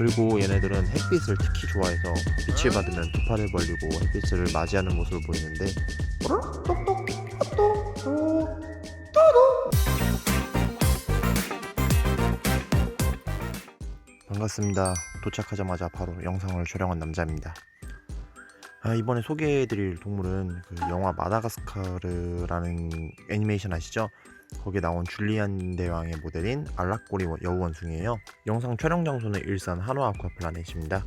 그리고 얘네들은 햇빛을 특히 좋아해서 빛을 받으면 두 팔을 벌리고 햇빛을 맞이하는 모습을 보이는데 반갑습니다. 도착하자마자 바로 영상을 촬영한 남자입니다. 아, 이번에 소개해드릴 동물은 그 영화 마다가스카르라는 애니메이션 아시죠? 거기에 나온 줄리안 대왕의 모델인 알락꼬리 여우원숭이에요. 영상 촬영 장소는 일산 한화 아쿠아플라넷입니다.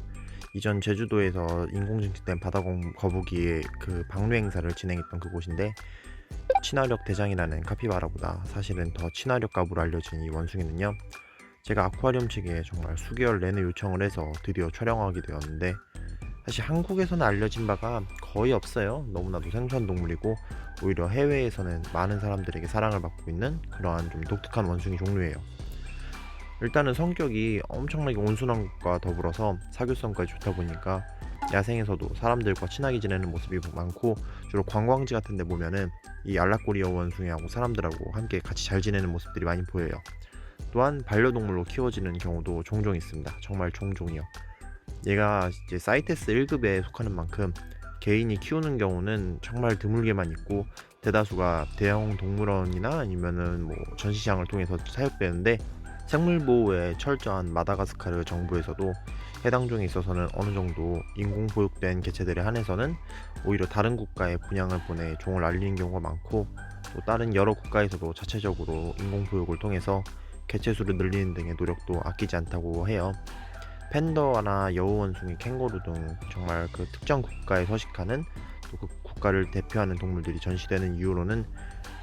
이전 제주도에서 인공증식된 바다 거- 거북이의 그 방류 행사를 진행했던 그곳인데 친화력 대장이라는 카피바라보다 사실은 더 친화력 값으로 알려진 이 원숭이는요. 제가 아쿠아리움 측에 정말 수개월 내내 요청을 해서 드디어 촬영하게 되었는데 사실 한국에서는 알려진 바가 거의 없어요. 너무나도 생선 동물이고 오히려 해외에서는 많은 사람들에게 사랑을 받고 있는 그러한 좀 독특한 원숭이 종류예요. 일단은 성격이 엄청나게 온순한 것과 더불어서 사교성까지 좋다 보니까 야생에서도 사람들과 친하게 지내는 모습이 많고 주로 관광지 같은 데 보면은 이 알락꼬리어 원숭이하고 사람들하고 함께 같이 잘 지내는 모습들이 많이 보여요. 또한 반려동물로 키워지는 경우도 종종 있습니다. 정말 종종이요. 얘가 이제 사이테스 1급에 속하는 만큼 개인이 키우는 경우는 정말 드물게만 있고 대다수가 대형 동물원이나 아니면은 뭐 전시장을 통해서 사육되는데 생물 보호에 철저한 마다가스카르 정부에서도 해당 종에 있어서는 어느 정도 인공 보육된 개체들에 한해서는 오히려 다른 국가에 분양을 보내 종을 알리는 경우가 많고 또 다른 여러 국가에서도 자체적으로 인공 보육을 통해서 개체 수를 늘리는 등의 노력도 아끼지 않다고 해요. 팬더나 여우원숭이, 캥거루 등 정말 그 특정 국가에 서식하는 또 그 국가를 대표하는 동물들이 전시되는 이유로는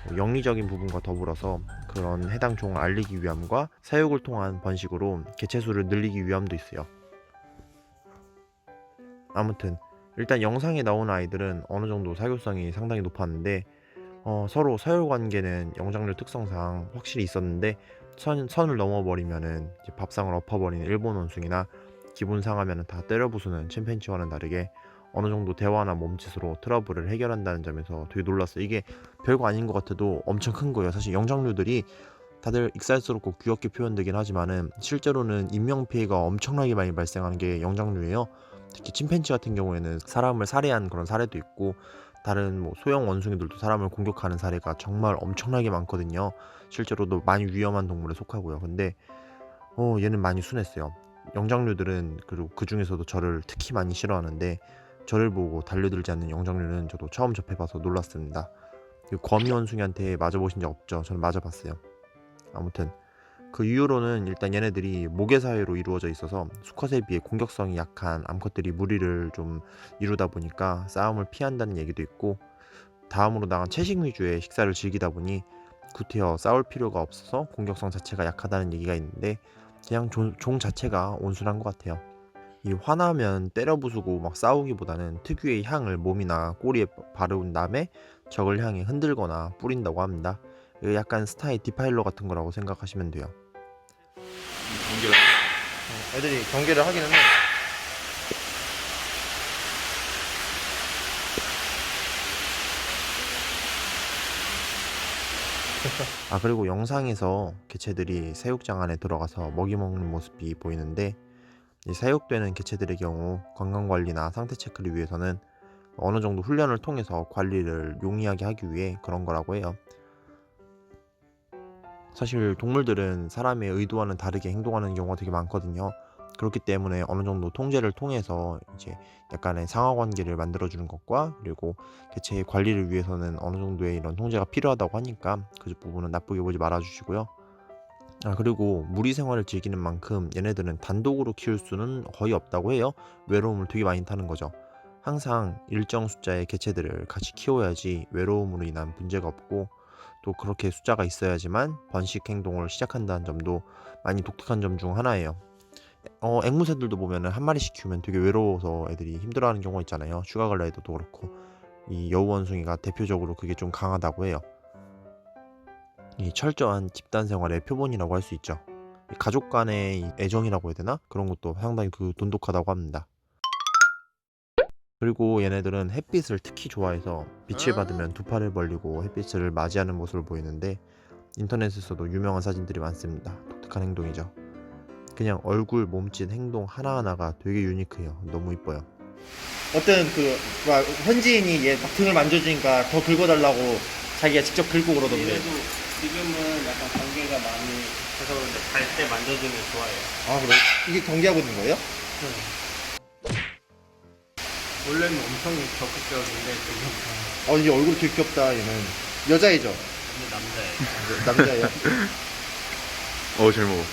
뭐 영리적인 부분과 더불어서 그런 해당 종을 알리기 위함과 사육을 통한 번식으로 개체 수를 늘리기 위함도 있어요. 아무튼 일단 영상에 나온 아이들은 어느 정도 사교성이 상당히 높았는데 어, 서로 서열 관계는 영장류 특성상 확실히 있었는데 선, 선을 넘어버리면은 밥상을 엎어버리는 일본 원숭이나 기분 상하면 다 때려 부수는 침팬지와는 다르게 어느 정도 대화나 몸짓으로 트러블을 해결한다는 점에서 되게 놀랐어요. 이게 별거 아닌 것 같아도 엄청 큰 거예요. 사실 영장류들이 다들 익살스럽고 귀엽게 표현되긴 하지만은 실제로는 인명 피해가 엄청나게 많이 발생하는 게 영장류예요. 특히 침팬지 같은 경우에는 사람을 살해한 그런 사례도 있고 다른 뭐 소형 원숭이들도 사람을 공격하는 사례가 정말 엄청나게 많거든요. 실제로도 많이 위험한 동물에 속하고요. 근데 어 얘는 많이 순했어요. 영장류들은 그리고 그 중에서도 저를 특히 많이 싫어하는데 저를 보고 달려들지 않는 영장류는 저도 처음 접해봐서 놀랐습니다. 그 거미 원숭이한테 맞아보신 적 없죠? 저는 맞아봤어요. 아무튼 그 이후로는 일단 얘네들이 모계 사회로 이루어져 있어서 수컷에 비해 공격성이 약한 암컷들이 무리를 좀 이루다 보니까 싸움을 피한다는 얘기도 있고 다음으로 나간 채식 위주의 식사를 즐기다 보니 구태여 싸울 필요가 없어서 공격성 자체가 약하다는 얘기가 있는데 그냥 종, 종 자체가 온순한 것 같아요. 이 화나면 때려 부수고 막 싸우기보다는 특유의 향을 몸이나 꼬리에 바른 다음에 적을 향해 흔들거나 뿌린다고 합니다. 약간 스타의 디파일러 같은 거라고 생각하시면 돼요. 경기를 애들이 경계를 하기는 해. 아 그리고 영상에서 개체들이 사육장 안에 들어가서 먹이 먹는 모습이 보이는데 이 사육되는 개체들의 경우 건강 관리나 상태 체크를 위해서는 어느 정도 훈련을 통해서 관리를 용이하게 하기 위해 그런 거라고 해요. 사실 동물들은 사람의 의도와는 다르게 행동하는 경우가 되게 많거든요. 그렇기 때문에 어느 정도 통제를 통해서 이제 약간의 상하 관계를 만들어 주는 것과 그리고 개체의 관리를 위해서는 어느 정도의 이런 통제가 필요하다고 하니까 그 부분은 나쁘게 보지 말아 주시고요. 아 그리고 무리 생활을 즐기는 만큼 얘네들은 단독으로 키울 수는 거의 없다고 해요. 외로움을 되게 많이 타는 거죠. 항상 일정 숫자의 개체들을 같이 키워야지 외로움으로 인한 문제가 없고 또 그렇게 숫자가 있어야지만 번식 행동을 시작한다는 점도 많이 독특한 점 중 하나예요. 어, 앵무새들도 보면은 한 마리씩 키우면 되게 외로워서 애들이 힘들어하는 경우가 있잖아요. 슈가 글라이더도 그렇고 이 여우 원숭이가 대표적으로 그게 좀 강하다고 해요. 이 철저한 집단 생활의 표본이라고 할 수 있죠. 이 가족 간의 이 애정이라고 해야 되나 그런 것도 상당히 그 돈독하다고 합니다. 그리고 얘네들은 햇빛을 특히 좋아해서 빛을 받으면 두 팔을 벌리고 햇빛을 맞이하는 모습을 보이는데 인터넷에서도 유명한 사진들이 많습니다. 독특한 행동이죠. 그냥 얼굴, 몸짓, 행동 하나하나가 되게 유니크해요. 너무 이뻐요. 어떤 그 막 현지인이 얘 등을 만져주니까 더 긁어달라고 자기가 직접 긁고 그러던데. 얘네도 지금은 약간 관계가 많이 해서 갈때 만져주면 좋아해요. 아 그래? 이게 경계하고 있는 거예요? 원래는 엄청 적극적인데 지금 어 이제 얼굴 되게 귀엽다 얘는. 여자애죠? 남자예요. 남자예요? 어우 잘 먹어.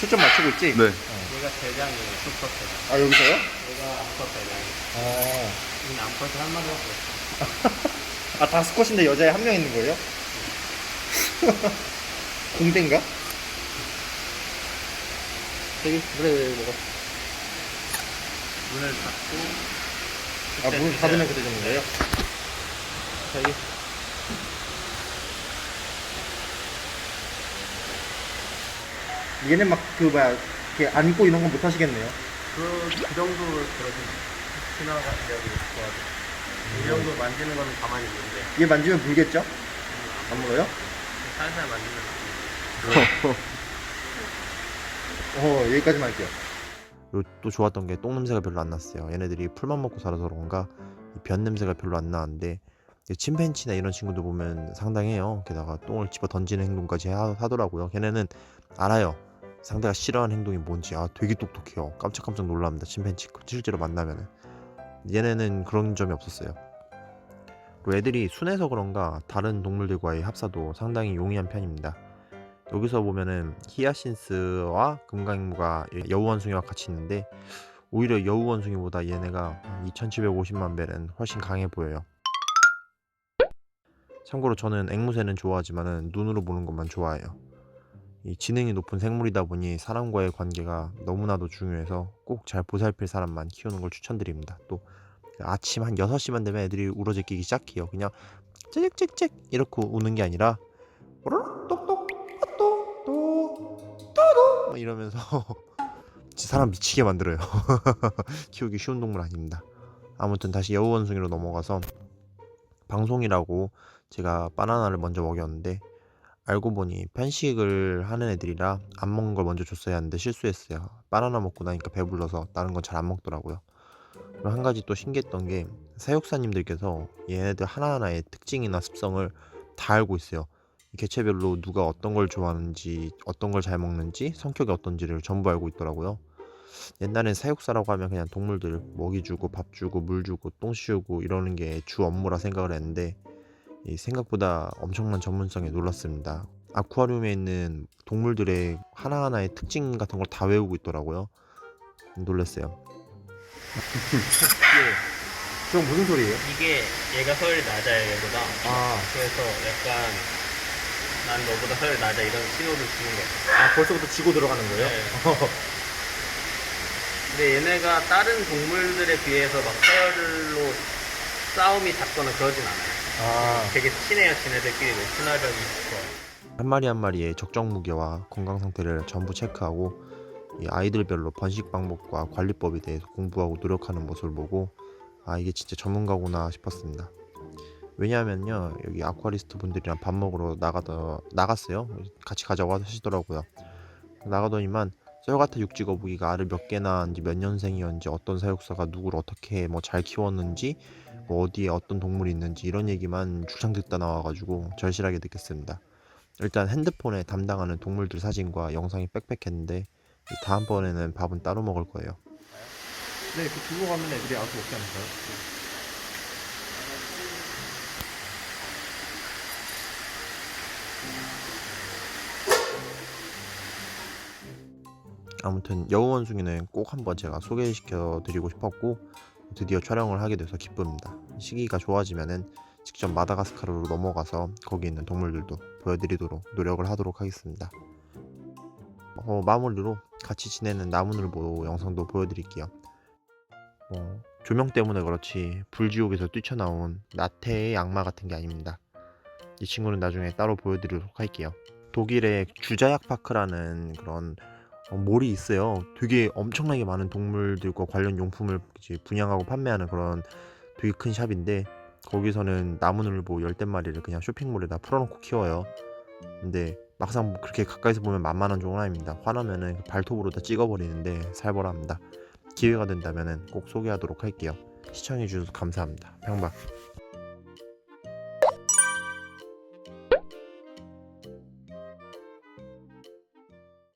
초점 맞추고 있지? 네. 얘가 대장이에요. 슈퍼 대장. 아 여기서요? 얘가 암컷 대장이에요. 어. 이 암컷이 한 마리밖에 없어요. 아 다섯 컷인데 여자애 한 명 있는 거예요? 공대인가? 저기 그래 왜 먹어? 문을 닫고 아문 닫으면 그때 되는 거예요? 저기 얘는 막그 뭐야 이렇게 안고 이런 건 못 하시겠네요. 그, 그 정도 그러지 신화가 여기 좋아하죠. 이 정도 만지는 거는 가만히 있는데 얘 만지면 물겠죠? 안 물어요? 살살 만지면 어 여기까지만 할게요. 그리고 또 좋았던 게 똥 냄새가 별로 안 났어요. 얘네들이 풀만 먹고 살아서 그런가 이변 냄새가 별로 안 나는데 이 침팬치나 이런 친구들 보면 상당해요. 게다가 똥을 집어 던지는 행동까지 하, 하더라고요. 걔네는 알아요. 상대가 싫어하는 행동이 뭔지 아 되게 똑똑해요. 깜짝깜짝 놀랍니다. 침팬치 실제로 만나면은 얘네는 그런 점이 없었어요. 그리고 애들이 순해서 그런가 다른 동물들과의 합사도 상당히 용이한 편입니다. 여기서 보면은 히아신스와 금강무가 여우원숭이와 같이 있는데 오히려 여우원숭이보다 얘네가 2750만 배는 훨씬 강해 보여요. 참고로 저는 앵무새는 좋아하지만은 눈으로 보는 것만 좋아해요. 이 지능이 높은 생물이다 보니 사람과의 관계가 너무나도 중요해서 꼭 잘 보살필 사람만 키우는 걸 추천드립니다. 또 아침 한 6시만 되면 애들이 울어제끼기 시작해요. 그냥 짹짹짹짹 이렇게 우는 게 아니라 오로록 이러면서 사람 미치게 만들어요. 키우기 쉬운 동물 아닙니다. 아무튼 다시 여우 원숭이로 넘어가서 방송이라고 제가 바나나를 먼저 먹였는데 알고 보니 편식을 하는 애들이라 안 먹는 걸 먼저 줬어야 하는데 실수했어요. 바나나 먹고 나니까 배불러서 다른 건 잘 안 먹더라고요. 그리고 한 가지 또 신기했던 게 사육사님들께서 얘네들 하나하나의 특징이나 습성을 다 알고 있어요. 이 개체별로 누가 어떤 걸 좋아하는지, 어떤 걸 잘 먹는지, 성격이 어떤지를 전부 알고 있더라고요. 옛날엔 사육사라고 하면 그냥 동물들 먹이 주고 밥 주고 물 주고 똥 씌우고 이러는 게 주 업무라 생각을 했는데 이 생각보다 엄청난 전문성에 놀랐습니다. 아쿠아리움에 있는 동물들의 하나하나의 특징 같은 걸 다 외우고 있더라고요. 놀랐어요. 그건 무슨 소리예요? 이게 얘가 서열이 낮아요 얘보다 아, 그래서 약간 난 너보다 서열이 낮아 이런 신호를 주는 거예요 아 벌써부터 지고 들어가는 거예요? 네. 근데 얘네가 다른 동물들에 비해서 막 서열로 싸움이 잦거나 그러진 않아요 아, 되게 친해요 지네들끼리 친화력이 있고 한 마리 한 마리의 적정 무게와 건강 상태를 전부 체크하고 이 아이들별로 번식 방법과 관리법에 대해서 공부하고 노력하는 모습을 보고 아 이게 진짜 전문가구나 싶었습니다. 왜냐하면요 여기 아쿠아리스트 분들이랑 밥 먹으러 나가다 나갔어요. 같이 가자고 하시더라고요. 나가더니만 썰같은 육지 거북이가 알을 몇 개나 낳았는지 몇 년생이었는지 어떤 사육사가 누구를 어떻게 뭐 잘 키웠는지 뭐 어디에 어떤 동물이 있는지 이런 얘기만 줄창 듣다 나와가지고 절실하게 느꼈습니다. 일단 핸드폰에 담당하는 동물들 사진과 영상이 빽빽했는데 이 다음번에는 밥은 따로 먹을 거예요. 네, 그 두고 가면 애들이 알아서 먹지 않을까요? 아무튼 여우원숭이는 꼭 한번 제가 소개시켜 드리고 싶었고 드디어 촬영을 하게 돼서 기쁩니다. 시기가 좋아지면은 직접 마다가스카르로 넘어가서 거기 있는 동물들도 보여드리도록 노력을 하도록 하겠습니다. 어, 마무리로 같이 지내는 나무늘보 영상도 보여드릴게요. 어, 조명 때문에 그렇지 불지옥에서 뛰쳐나온 나태의 악마 같은 게 아닙니다. 이 친구는 나중에 따로 보여드리도록 할게요. 독일의 주자약 파크라는 그런 어, 몰이 있어요. 되게 엄청나게 많은 동물들과 관련 용품을 이제 분양하고 판매하는 그런 되게 큰 샵인데 거기서는 나무늘보 열댓 마리를 그냥 쇼핑몰에다 풀어놓고 키워요. 근데 막상 그렇게 가까이서 보면 만만한 종은 아닙니다. 화나면은 그 발톱으로 다 찍어버리는데 살벌합니다. 기회가 된다면은 꼭 소개하도록 할게요. 시청해주셔서 감사합니다. 평박.